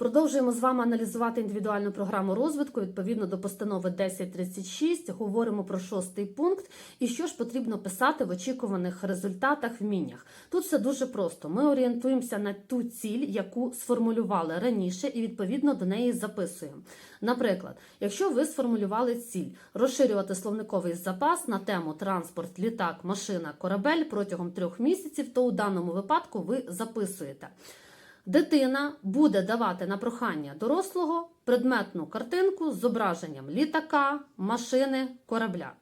Продовжуємо з вами аналізувати індивідуальну програму розвитку відповідно до постанови 1036. Говоримо про шостий пункт і що ж потрібно писати в очікуваних результатах вміннях. Тут все дуже просто. Ми орієнтуємося на ту ціль, яку сформулювали раніше, і відповідно до неї записуємо. Наприклад, якщо ви сформулювали ціль розширювати словниковий запас на тему транспорт, літак, машина, корабель протягом трьох місяців, то у даному випадку ви записуєте. Дитина буде давати на прохання дорослого предметну картинку з зображенням літака, машини, корабля.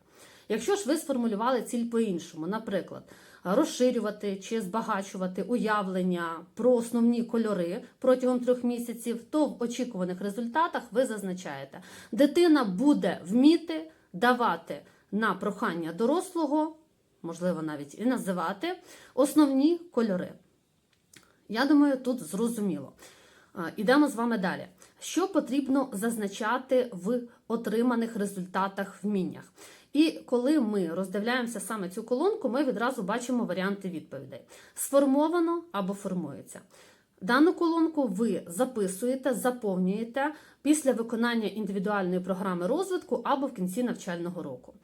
Якщо ж ви сформулювали ціль по-іншому, наприклад, розширювати чи збагачувати уявлення про основні кольори протягом трьох місяців, то в очікуваних результатах ви зазначаєте, дитина буде вміти давати на прохання дорослого, можливо, навіть і називати основні кольори. Я думаю, тут зрозуміло. Ідемо з вами далі. Що потрібно зазначати в отриманих результатах вміннях? І коли ми роздивляємося саме цю колонку, ми відразу бачимо варіанти відповідей: сформовано або формується. Дану колонку ви записуєте, заповнюєте після виконання індивідуальної програми розвитку або в кінці навчального року.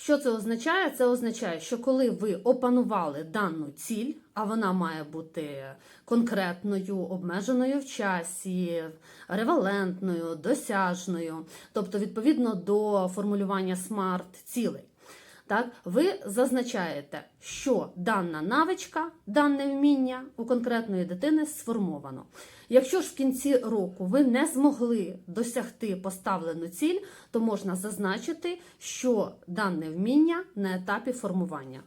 Що це означає? Це означає, що коли ви опанували дану ціль, а вона має бути конкретною, обмеженою в часі, ревалентною, досяжною, тобто відповідно до формулювання смарт-цілей. Так, ви зазначаєте, що дана навичка, дане вміння у конкретної дитини сформовано. Якщо ж в кінці року ви не змогли досягти поставлену ціль, то можна зазначити, що дане вміння на етапі формування.